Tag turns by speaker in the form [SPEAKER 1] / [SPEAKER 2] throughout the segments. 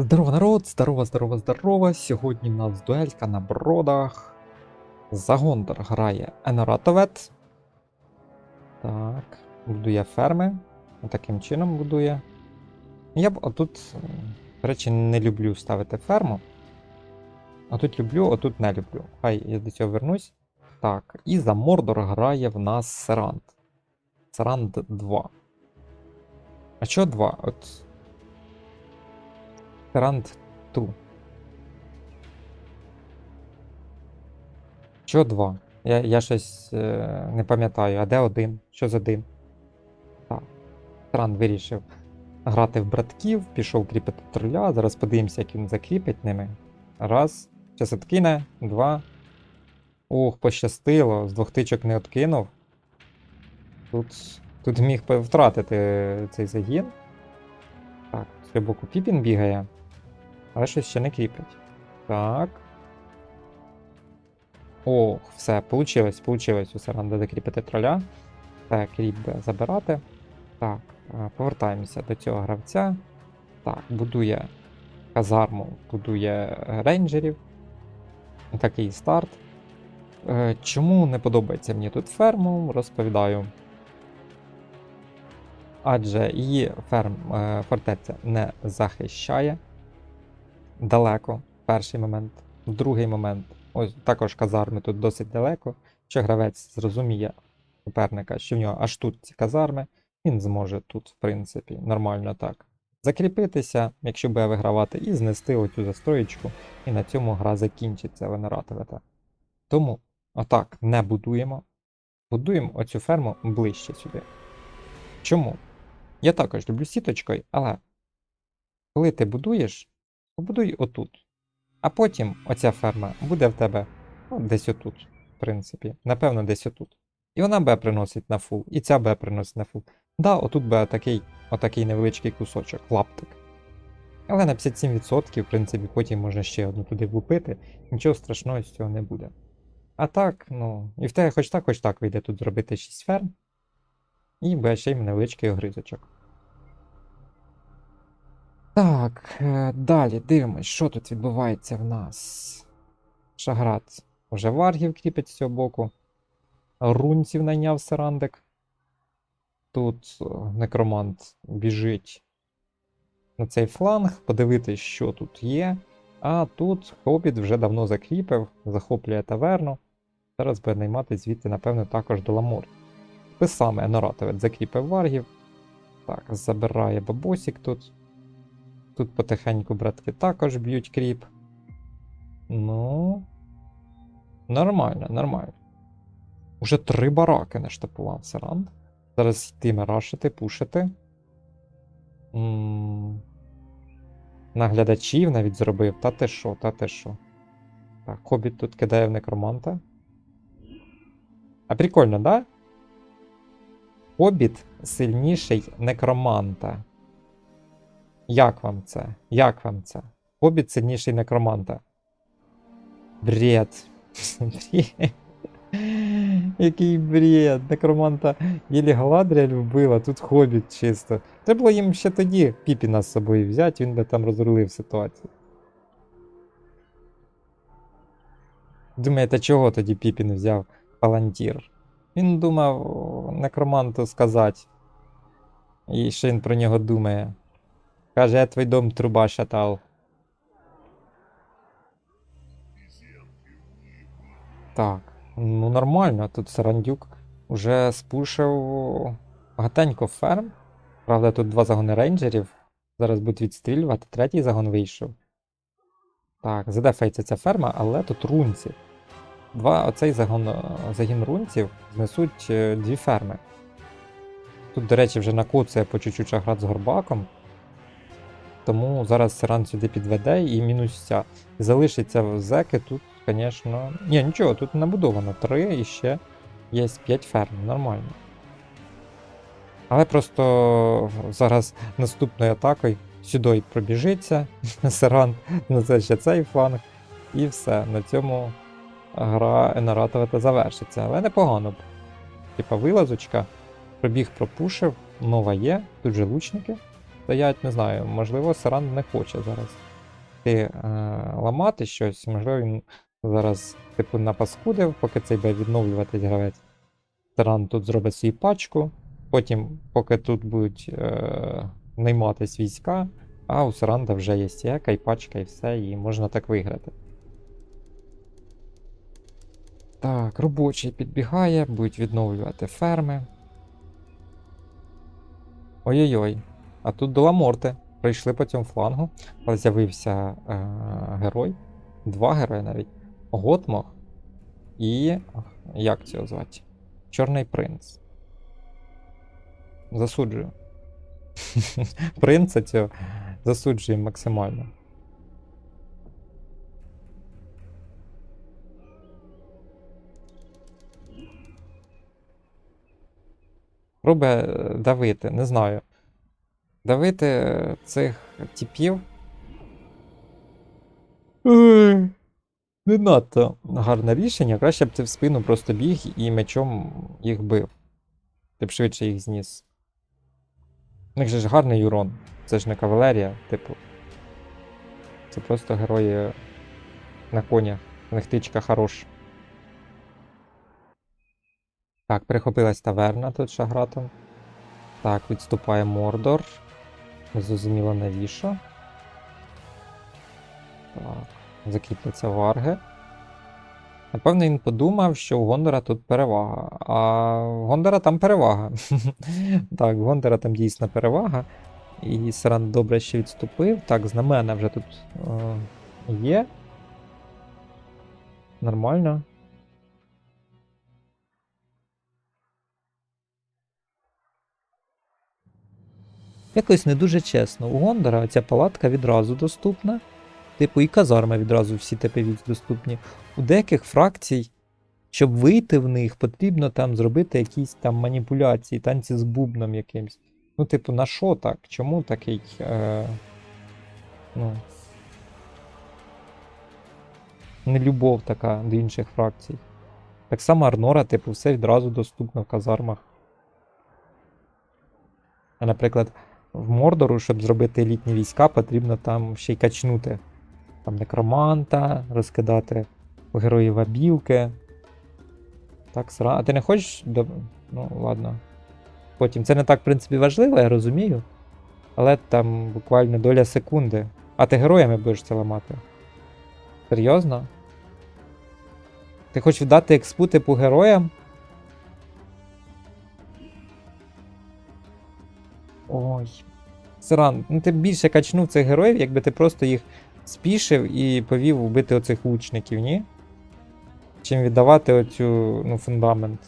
[SPEAKER 1] Здорово, народ! Здорово, здорово, здорово! Сьогодні в нас дуелька на бродах. Загондор грає Еноратовет. Так, будує ферми. Таким чином будує. Я б отут, до речі, не люблю ставити ферму. А тут люблю, а тут не люблю. Хай я до цього вернусь. Так, і за Мордор грає в нас Серант. Серант 2. А чого 2? От Серант 2. Що 2? Я, я щось е, не пам'ятаю, а де один? Що з один? Так. Серант вирішив грати в братків, пішов кріпити троля. Зараз подивимося, як він закріпить ними. Раз. Зараз откине. Два. Ух, пощастило. З двох тичок не откинув. Тут, тут міг втратити цей загін. Так, з боку Піпін бігає. Але щось ще не кріпить. Так. Ох, все, получилось, получилось у Саранда закріпити троля. Так, кріп забирати. Так, е, повертаємося до цього гравця. Так, будує казарму, будує рейнджерів. Такий старт. Е, Чому не подобається мені тут ферму, розповідаю. Адже її ферм, е, фортеця не захищає далеко. Перший момент. Другий момент. Ось також казарми тут досить далеко. Якщо гравець зрозуміє суперника, що в нього аж тут ці казарми, він зможе тут, в принципі, нормально так закріпитися, якщо буде вигравати, і знести оцю застроєчку, і на цьому гра закінчиться, ви наратовете. Тому отак не будуємо. Будуємо оцю ферму ближче сюди. Чому? Я також люблю сіточкою, але коли ти будуєш, побудуй отут. А потім оця ферма буде в тебе ну, десь отут, в принципі. Напевно, десь отут. І вона Б приносить на фул, і ця Б приносить на фул. Да, отут Б такий, отакий невеличкий кусочок, лаптик. Але на 57%, в принципі, потім можна ще одну туди влупити, нічого страшного з цього не буде. А так, ну, і в тебе хоч так, хоч так вийде тут зробити 6 ферм. І буде ще й невеличкий огризочок. Так, е, далі дивимось, що тут відбувається в нас. Шаград вже варгів кріпить з цього боку. Рунців найняв Сарандик. Тут е, некромант біжить на цей фланг, подивитись, що тут є. А тут Хобіт вже давно закріпив, захоплює таверну. Зараз буде наймати звідти, напевно, також Деламор. Те саме Еноратовець закріпив варгів. Так, забирає бабосік тут. Тут потихеньку братки також б'ють кріп. Ну. Нормально, нормально. Уже три бараки наштапував Саранд. Зараз йтиме рашити, пушити. Наглядачів навіть зробив. Та ти що, та ти що. Так, хобіт тут кидає в некроманта. А прикольно, да? Хобіт сильніший некроманта. Як вам це? Як вам це? Хобіт сильніший некроманта. Бред. Який бред. Некроманта єлі Галадріаль вбила, тут хобіт чисто. Треба було їм ще тоді Піпіна з собою взяти, він би там розрулив ситуацію. Думаєте, чого тоді Піпін взяв Палантір? Він думав некроманту сказати. І що він про нього думає. Каже, я твій дом труба шатав. Так, ну нормально, тут Сарандюк уже спушив багатенько ферм. Правда, тут два загони рейнджерів. Зараз будуть відстрілювати, третій загон вийшов. Так, задефається ця ферма, але тут рунці. Два, оцей загон, загін рунців знесуть е, дві ферми. Тут, до речі, вже накоцує по чуть-чуть шаград з горбаком. Тому зараз Сиран сюди підведе і мінус ця. Залишиться зеки тут, звісно. Ні, нічого, тут набудовано 3 і ще є 5 ферм, нормально. Але просто зараз наступною атакою сюди пробіжиться Сиран, на ще цей фланг. І все. На цьому гра Енаратовета завершиться. Але непогано. Типа вилазочка. Пробіг пропушив, нова є, тут же лучники стоять, не знаю, можливо, Саран не хоче зараз е, ламати щось, можливо, він зараз, типу, напаскудив, поки цей буде відновлюватись гравець. Тиран тут зробить свою пачку. Потім, поки тут будуть е, найматись війська, а у Саранда вже є сіяка і пачка, і все, і можна так виграти. Так, робочий підбігає, будуть відновлювати ферми. Ой-ой-ой. А тут до. Прийшли по цьому флангу, але з'явився е- герой. Два герої навіть. Готмох і. Як цього звати? Чорний принц. Засуджую. Принца цього засуджує максимально. Пробує е, давити, не знаю. Давити е, цих типів. Не надто гарне рішення. Краще б ти в спину просто біг і мечом їх бив. Ти б швидше їх зніс. У них же ж гарний урон. Це ж не кавалерія, типу. Це просто герої на конях. У них тичка хороша. Так, перехопилась таверна тут шагратом. Так, відступає Мордор. Зрозуміло навіщо. Так, закріпляться варги. Напевно, він подумав, що у Гондора тут перевага. А у Гондора там перевага. так, у Гондора там дійсно перевага. І Саран добре ще відступив. Так, знамена вже тут е, є. Нормально. Якось не дуже чесно. У Гондора ця палатка відразу доступна. Типу, і казарми відразу всі ТП доступні. У деяких фракцій, щоб вийти в них, потрібно там зробити якісь там маніпуляції, танці з бубном якимсь. Ну, типу, на що так? Чому такий. Е... Ну. Нелюбов така до інших фракцій. Так само Арнора, типу, все відразу доступно в казармах. А, наприклад, в Мордору, щоб зробити елітні війська, потрібно там ще й качнути. Там некроманта, розкидати героїв абілки. Так, сра. А ти не хочеш. до- Ну, ладно. Потім. Це не так, в принципі, важливо, я розумію. Але там буквально доля секунди. А ти героями будеш це ламати? Серйозно? Ти хочеш віддати експу типу героям? Сиран, ну ти більше качнув цих героїв, якби ти просто їх спішив і повів вбити оцих лучників, ні? Чим віддавати оцю, ну, фундамент.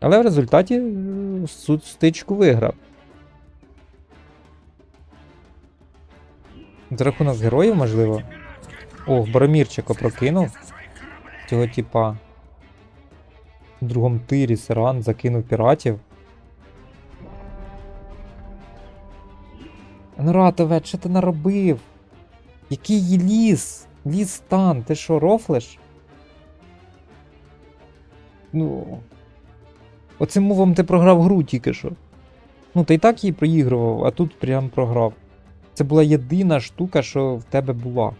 [SPEAKER 1] Але в результаті е, суд стичку виграв. За рахунок героїв, можливо. О, Боромірчика прокинув. Цього типа. В другому тирі Сиран закинув піратів. Норатове, що ти наробив? Який її ліс? Ліс стан, ти що, рофлиш? Ну. Оцим мовом ти програв гру тільки що. Ну, ти і так її проігрував, а тут прям програв. Це була єдина штука, що в тебе була.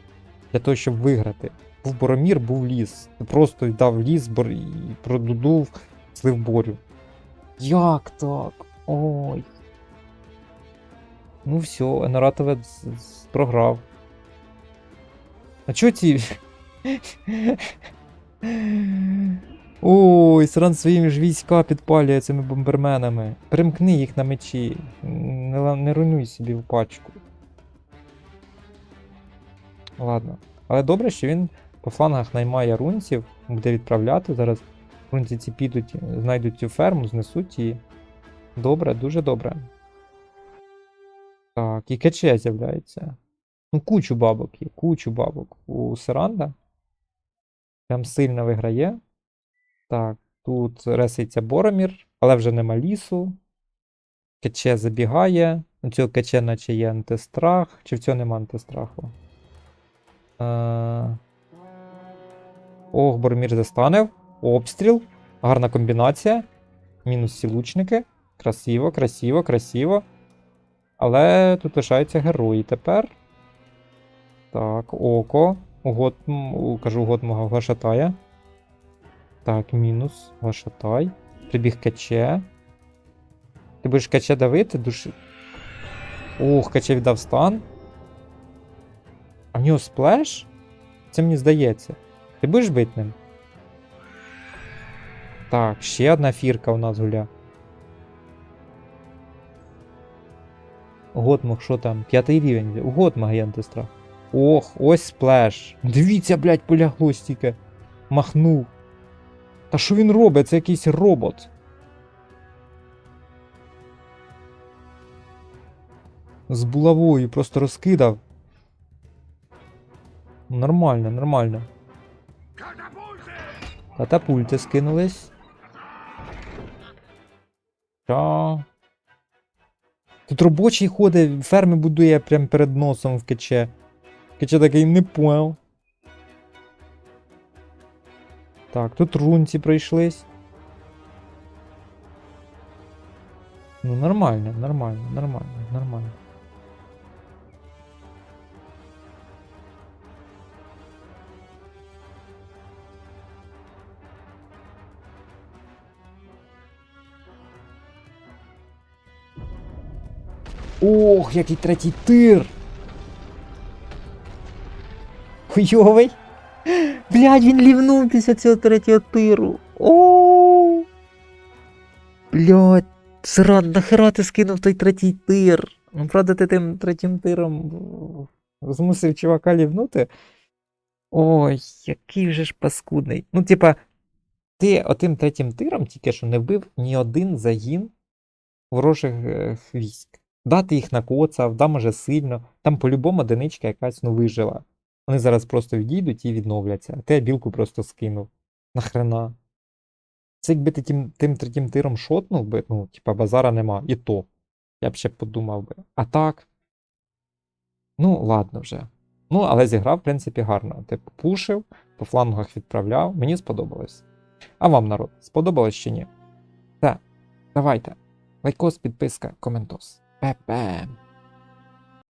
[SPEAKER 1] Для того, щоб виграти. Був Боромір, був ліс. Ти просто дав ліс бор... і продудув, слив борю. Як так? Ой. Ну все, Еноратовець з- програв. А чого ці. Ой, Сран своїми ж війська підпалює цими бомберменами. Примкни їх на мечі. Не, не руйнуй собі в пачку. Ладно. Але добре, що він по флангах наймає рунців, буде відправляти. Зараз рунці ці підуть, знайдуть цю ферму, знесуть її. Добре, дуже добре. Так, і кече з'являється. Ну, кучу бабок є, кучу бабок у Сиранда. Прям сильно виграє. Так, тут реситься Боромір, але вже нема лісу. Кече забігає. У цього кече наче є антистрах. Чи в цього нема антистраху? Е... Ох, Боромір застанев. Обстріл. Гарна комбінація. Мінус всі лучники. Красиво, красиво, красиво. Але тут лишаються герої тепер. Так, око. Угод, кажу, угод мого глашатая. Так, мінус. Глашатай. Прибіг каче. Ти будеш каче давити, душі. Ух, каче віддав стан. А в нього сплеш? Це мені здається. Ти будеш бити ним? Так, ще одна фірка у нас гуля. Готмах, що там? П'ятий рівень. У Готмага є. Ох, ось сплеш. Дивіться, блядь, полягло стільки. Махнув. Та що він робить? Це якийсь робот. З булавою просто розкидав. Нормально, нормально. Катапульти скинулись. Що? Тут робочий ходить, ферми будує прямо перед носом в кече. Кече такий не понял. Так, тут рунці пройшлись. Ну, нормально, нормально, нормально, нормально. Ох, який третій тир! Хуйовий! Блядь, він лівнув після цього третього тиру. О! Блядь, срад, нахера ти скинув той третій тир? Ну, правда, ти тим третім тиром змусив чувака лівнути. Ой, який же ж паскудний. Ну, типа, ти отим третім тиром тільки що не вбив ні один загін ворожих е, військ. Да, ти їх накоцав, да, може сильно. Там по-любому одиничка якась ну вижила. Вони зараз просто відійдуть і відновляться, а ти білку просто скинув. Нахрена. Це якби ти тим, тим третім тиром шотнув би, ну, типа базара нема, і то. Я б ще подумав би. А так. Ну, ладно вже. Ну, але зіграв, в принципі, гарно. Типу, пушив, по флангах відправляв. Мені сподобалось. А вам, народ, сподобалось чи ні? Так, давайте. Лайкос, підписка, коментос. PPM.